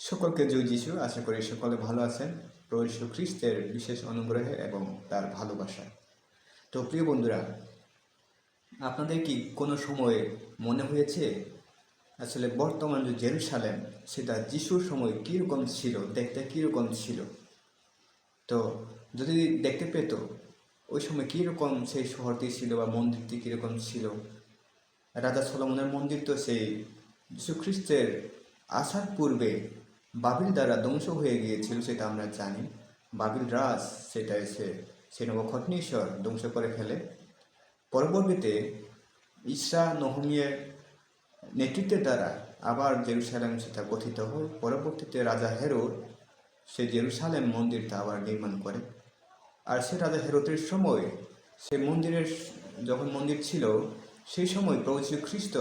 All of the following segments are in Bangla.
সকলকে জয় যিশু। আশা করি সকলে ভালো আছেন। প্রভু খ্রিস্টের বিশেষ অনুগ্রহে এবং তার ভালোবাসায়। তো প্রিয় বন্ধুরা, আপনাদের কি কোনো সময় মনে হয়েছে? আসলে বর্তমান যে জেরুসালেম, সেটা যিশুর সময় কীরকম ছিল, দেখতে কীরকম ছিল? তো যদি দেখতে পেত, ওই সময় কীরকম সেই শহরটি ছিল বা মন্দিরটি কীরকম ছিল? রাজা সলমনের মন্দির তো সেই যীশু খ্রিস্টের আসার পূর্বে বাবিল দ্বারা ধ্বংস হয়ে গিয়েছিল সেটা আমরা জানি। বাবিল রাজ সেটা এসে সে নবখটনীশ্বর ধ্বংস করে ফেলে। পরবর্তীতে ইসরা নহমিয়ের নেতৃত্বের দ্বারা আবার জেরুসালেম সেটা গঠিত হয়। পরবর্তীতে রাজা হেরোদ সে জেরুসালেম মন্দিরটা আবার নির্মাণ করে। আর সে রাজা হেরোদের সময় সে মন্দিরের যখন মন্দির ছিল, সেই সময় প্রভু খ্রিস্ট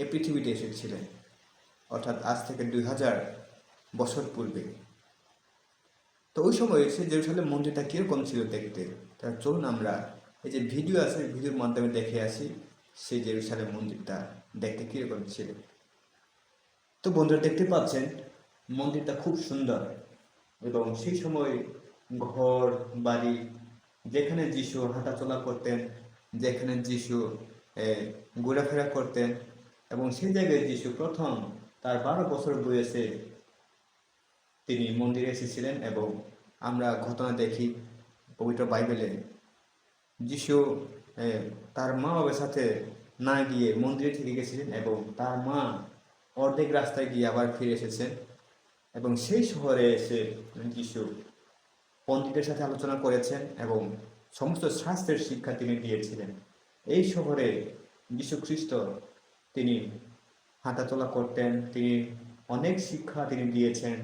এই পৃথিবীতে এসেছিলেন। অর্থাৎ আজ থেকে দুই হাজার বছর পূর্বে। তো ওই সময় সে জেরুসালেম মন্দিরটা কীরকম ছিল দেখতে? তা চলুন আমরা এই যে ভিডিও আছে ভিডিওর মাধ্যমে দেখে আসি সেই জেরুসালেম মন্দিরটা দেখতে কীরকম ছিল। তো বন্ধুরা, দেখতে পাচ্ছেন, মন্দিরটা খুব সুন্দর এবং সেই সময় ঘর, বাড়ি, যেখানে যিশু হাঁটাচলা করতেন, যেখানে যিশু ঘোরাফেরা করতেন এবং সেই জায়গায় যিশু প্রথম তার বারো বছর বয়সে তিনি মন্দিরে এসেছিলেন এবং আমরা ঘটনা দেখি পবিত্র বাইবেলে। যিশু তার মা বাবার সাথে না গিয়ে মন্দিরে থেকে গেছিলেন এবং তার মা অর্ধেক রাস্তায় গিয়ে আবার ফিরে এসেছেন এবং সেই শহরে এসে যিশু পণ্ডিতের সাথে আলোচনা করেছেন এবং সমস্ত শাস্ত্রের শিক্ষা তিনি দিয়েছিলেন। এই শহরে যীশু খ্রিস্ট তিনি হাঁটাচলা করতেন, তিনি অনেক শিক্ষা তিনি দিয়েছেন।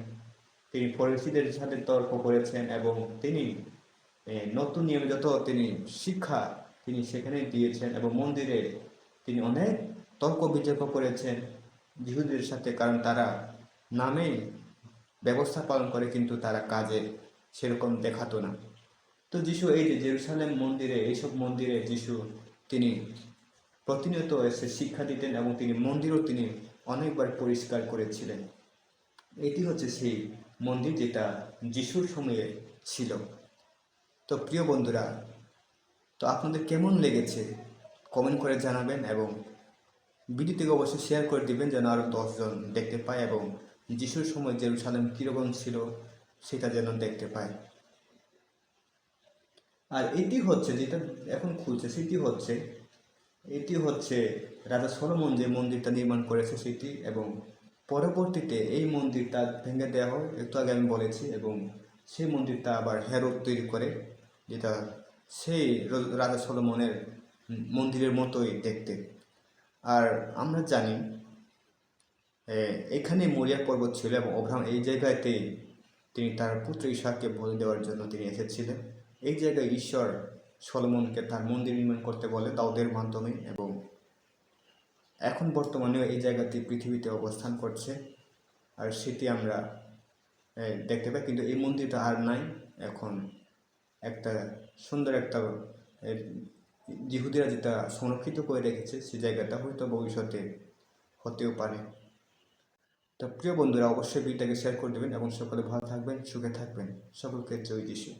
তিনি ফরিসিদের সাথে তর্ক করেছেন এবং তিনি নতুন নিয়মে যত তিনি শিক্ষা তিনি সেখানে দিয়েছেন এবং মন্দিরে তিনি অনেক তর্ক বিতর্ক করেছেন যিহুদের সাথে, কারণ তারা নামে ব্যবস্থা পালন করে কিন্তু তারা কাজে সেরকম দেখাতো না। তো যিশু, এই যে জেরুসালেম মন্দিরে, এইসব মন্দিরে যিশু তিনি প্রতিনিয়ত এসে শিক্ষা দিতেন এবং তিনি মন্দিরও তিনি অনেকবার পরিষ্কার করেছিলেন। এটি হচ্ছে সেই মন্দির যেটা যিশুর সময়ে ছিল। তো প্রিয় বন্ধুরা, তো আপনাদের কেমন লেগেছে কমেন্ট করে জানাবেন এবং ভিডিওটিকে অবশ্যই শেয়ার করে দিবেন যেন আরও দশজন দেখতে পায় এবং যিশুর সময় জেরুসালেম কীরকম ছিল সেটা যেন দেখতে পায়। আর এটি হচ্ছে যেটা এখন খুলছে, সেটি হচ্ছে, এটি হচ্ছে রাজা সলোমন যে মন্দিরটা নির্মাণ করেছে সেটি এবং পরবর্তীতে এই মন্দিরটা ভেঙে দেওয়া হয় একটু আগে আমি বলেছি, এবং সেই মন্দিরটা আবার হেরোদ তৈরি করে, যেটা সেই রাজা সলমনের মন্দিরের মতোই দেখতে। আর আমরা জানি এখানে মরিয়া পর্বত ছিল এবং অব্রাহাম এই জায়গাতেই তিনি তার পুত্র ঈশ্বরকে বলি দেওয়ার জন্য তিনি এসেছিলেন। এই জায়গায় ঈশ্বর সলমনকে তার মন্দির নির্মাণ করতে বলে, দাউদের মাধ্যমে, এবং এখন বর্তমানেও এই জায়গাটি পৃথিবীতে অবস্থান করছে আর সেটি আমরা দেখতে পাই। কিন্তু এই মন্দিরটা আর নাই। এখন একটা সুন্দর একটা এ, যিহুদিরা যেটা সংরক্ষিত করে রেখেছে সেই জায়গাটা হয়তো ভবিষ্যতে হতেও পারে। তো প্রিয় বন্ধুরা অবশ্যই ভিডিওটাকে শেয়ার করে দেবেন এবং সকলে ভালো থাকবেন সুখে থাকবেন। সকলকে জয় যিশু